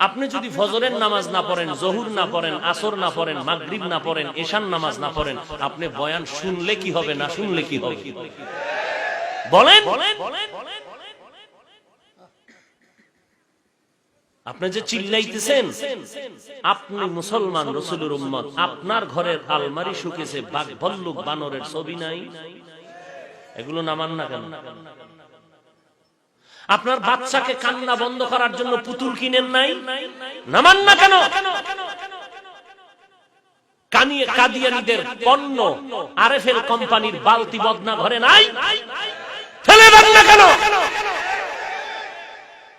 আপনি যদি ফজরের নামাজ না পড়েন জহুর না পড়েন আসর না পড়েন মাগরিব না পড়েন এশান নামাজ না পড়েন আপনি বয়ান শুনলে কি হবে না শুনলে কি হবে? বলেন? আপনি যে চিল্লাইতেছেন আপনি মুসলমান রসুলের উম্মত আপনার ঘরের আলমারি শুকেছে বাঘ ভল্লুক বানরের ছবি নাই? এগুলো নামান না কেন? আপনার বাচ্চাকে কান্না বন্ধ করার জন্য পুতুল কিনেন নাই? নামান না কেন? কানিয়ে কাদিয়ানিদের পণ্য আরএফএল কোম্পানির বালতি বদনা ঘরে নাই? ফেলে দেন না কেন?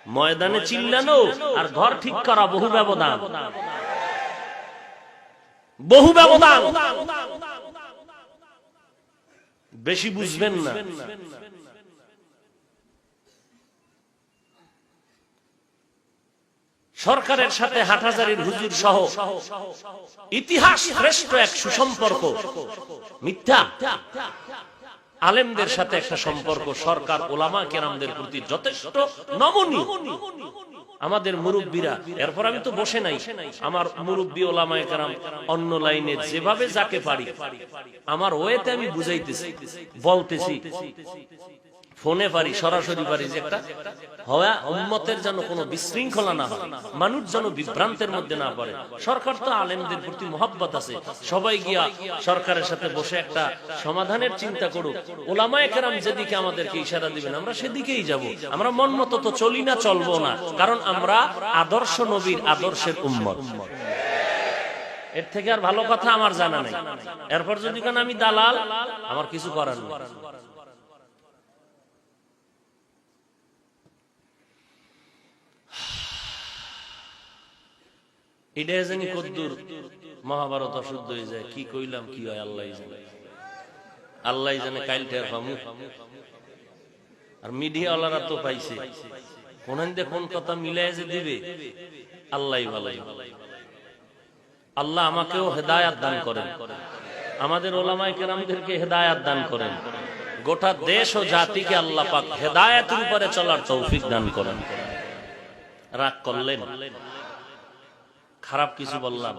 ময়দানে চিল্লানো আর ঘর ঠিক করা বহু ব্যবধান। বহু ব্যবধান। বেশি বুঝবেন না। সরকারের সাথে হাটহাজারির হুজুর সহ ইতিহাস শ্রেষ্ঠ এক সুসম্পর্ক। মিথ্যা। আলেমদের সাথে একটা সম্পর্ক সরকার ওলামা কেরামদের প্রতি যথেষ্ট নমনীয়। আমাদের মুরব্বীরা, এরপর আমি তো বসে নাই, আমার মুরব্বী ওলামায় কেরাম অন্য লাইনে যেভাবে যাকে পারি, আমার ওয়েতে আমি বুঝাইতেছি, বলতেছি। ফোনে পারি সরাসরি পারি যে একটা হওয়া উম্মতের যেন কোনো বিশৃঙ্খলা না হয়, মানুষ যেন বিভ্রান্তের মধ্যে না পড়ে। সরকার তো আলেমদের প্রতি মহব্বত আছে। সবাই গিয়া সরকারের সাথে বসে একটা সমাধানের চিন্তা করুক। ওলামায় কেরাম যেদিকে আমাদেরকে ইশারা দিবেন, আমরা সেদিকেই যাব। আমরা মন মতো তো চলি না, চলবো না। কারণ আমরা আদর্শ নবীর আদর্শের উম্মত। এর থেকে আর ভালো কথা আমার জানা নেই। এরপর যদি কেন আমি দালাল, আমার কিছু করার নেই। এটা জানি কদ্দুর মহাভারত অশুদ্ধ হয়ে যায় কি কইলাম কি হয় আল্লাহ জানে। আল্লাহ জানে কাইল টের পামু। আর মিডিয়াওয়ালারা তো পাইছে। কোন কোন কথা মিলাই যে দিবে আল্লাহ ভালাই আল্লাহ আমাকেও হেদায়াত দান করেন। আমাদের ওলামাই কেরামদেরকে হেদায়াত দান করেন। গোটা দেশ ও জাতিকে আল্লাহ পাক হেদায়াতের উপরে চলার তৌফিক দান করেন। রাগ করলেন। খারাপ কিছু বললাম।